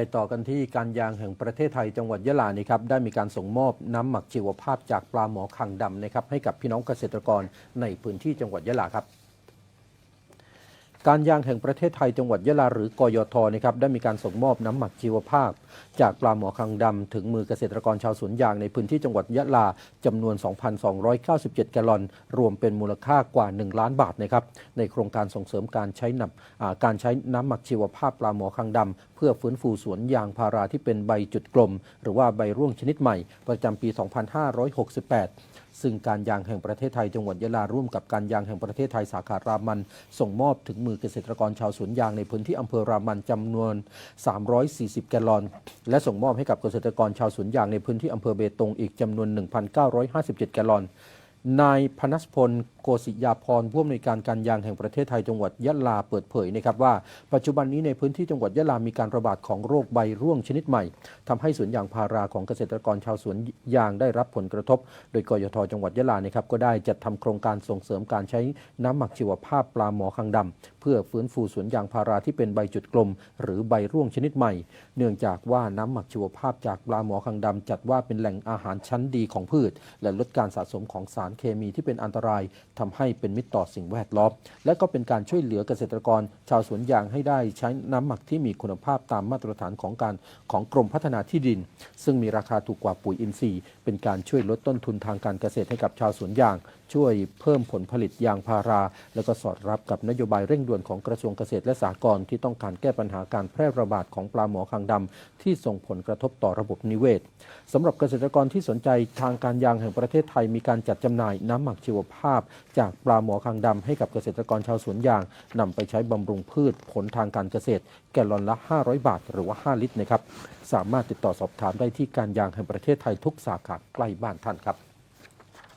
ไปต่อกันที่การยางแห่งประเทศไทยจังหวัดยะลานี่ครับได้มีการส่งมอบน้ำหมักชีวภาพจากปลาหมอคังดำนะครับให้กับพี่น้องเกษตรกรในพื้นที่จังหวัดยะลาครับ การยางแห่งประเทศไทยจังหวัดยะลาหรือกยทนะครับได้มีการส่งมอบน้ำหมักชีวภาพ จากปลาหมอคังดำถึงมือเกษตรกรชาวสวนยางในพื้นที่จังหวัดยะลาจำนวน 2,297 แกลลอน รวมเป็นมูลค่ากว่า 1 ล้านบาทนะครับในโครงการส่งเสริมการใช้น้ำการใช้น้ำหมักชีวภาพปลาหมอคังดำเพื่อฟื้นฟูสวนยางพาราที่เป็นใบจุดกลม หรือว่าใบร่วงชนิดใหม่ ประจำปี 2568ซึ่งการยางแห่งประเทศไทยจังหวัดยะลาร่วมกับการยางแห่งประเทศไทยสาขารามัน ส่งมอบถึงมือเกษตรกรชาวสวนยางในพื้นที่อำเภอรามันจำนวน 340 แกลลอน และส่งมอบให้กับเกษตรกรชาวสวนยางในพื้นที่อำเภอเบตงอีกจำนวน 1,957 แกลลอน นายพนัสพลโกศิยาพรผู้อำนวยการการยางแห่งประเทศไทยจังหวัดยะลาเปิดเผยนะครับว่า ปัจจุบันนี้ในพื้นที่จังหวัดยะลามีการระบาดของโรคใบร่วงชนิดใหม่ทำให้สวนยางพาราของเกษตรกรชาวสวนยางได้รับผลกระทบ โดยกยทจังหวัดยะลานะครับก็ได้จัดทำโครงการส่งเสริมการใช้น้ำหมักชีวภาพปลาหมอคังดำเพื่อฟื้นฟูสวนยางพาราที่เป็นใบจุดกลม หรือใบร่วงชนิดใหม่ เนื่องจากว่าน้ำหมักชีวภาพจากปลาหมอคังดำจัดว่าเป็นแหล่งอาหารชั้นดีของพืช และลดการสะสมของสารเคมีที่เป็นอันตรายทำให้เป็นมิตรต่อสิ่งแวดล้อม และก็เป็นการช่วยเหลือเกษตรกร ชาวสวนยางให้ได้ใช้น้ำหมักที่มีคุณภาพตามมาตรฐานของการของกรมพัฒนาที่ดิน ซึ่งมีราคาถูกกว่าปุ๋ยอินทรีย์ เป็นการช่วยลดต้นทุนทางการเกษตรให้กับชาวสวนยาง ช่วยเพิ่มผลผลิตยางพารา และก็สอดรับกับนโยบายเร่งด่วนของกระทรวงเกษตรและสหกรณ์ที่ต้องการแก้ปัญหาการแพร่ระบาดของปลาหมอคางดำที่ส่งผลกระทบต่อระบบนิเวศสำหรับเกษตรกรที่สนใจทางการยางแห่งประเทศไทยมีการจัดจำหน่ายน้ำหมักชีวภาพ จากปลาหมอคางดำให้กับเกษตรกรชาวสวนยางนำไปใช้บำรุงพืชผลทางการเกษตร แกลลอนละ 500 บาท หรือว่า 5 ลิตรนะครับ สามารถติดต่อสอบถามได้ที่การยางแห่งประเทศไทยทุกสาขาใกล้บ้านท่านครับ